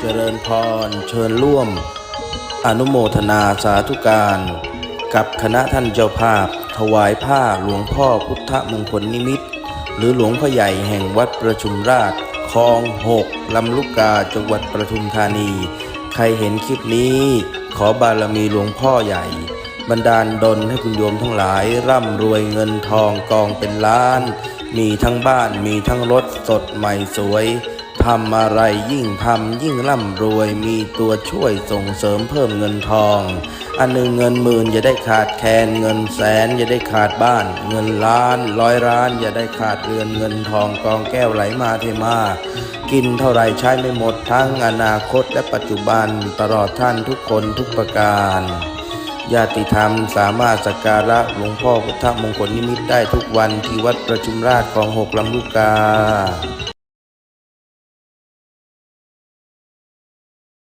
เจริญพร เชิญร่วม อนุโมทนาสาธุการ กับคณะท่านเจ้าภาพ ถวายผ้าหลวงพ่อพุทธมงคลนิมิต หรือหลวงพ่อใหญ่แห่งวัดประชุมราชคลองหกลำลูกกาจังหวัดประทุมธานี ใครเห็นคลิปนี้ ขอบารมีหลวงพ่อใหญ่ บันดาลดลให้คุณโยมทั้งหลาย ร่ำรวยเงินทองกองเป็นล้าน มีทั้งบ้านมีทั้งรถสดใหม่สวย ทำอะไรยิ่งทำยิ่งร่ำรวยมีตัวช่วยส่งเสริมเพิ่มเงินทอง อันหนึ่งเงินหมื่นอย่าได้ขาดแคลนเงินแสนอย่าได้ขาดบ้าน เงินล้านร้อยล้าน อย่าได้ขาดเรือนเงินทองกองแก้วไหลมาเทมากินเท่าไรใช้ไม่หมดทั้งอนาคตและปัจจุบันตลอดท่านทุกคนทุกประการญาติธรรมสามารถสักการะหลวงพ่อพุทธมงคลนิมิตได้ทุกวันที่วัดประชุมราชของหกลำลูกกา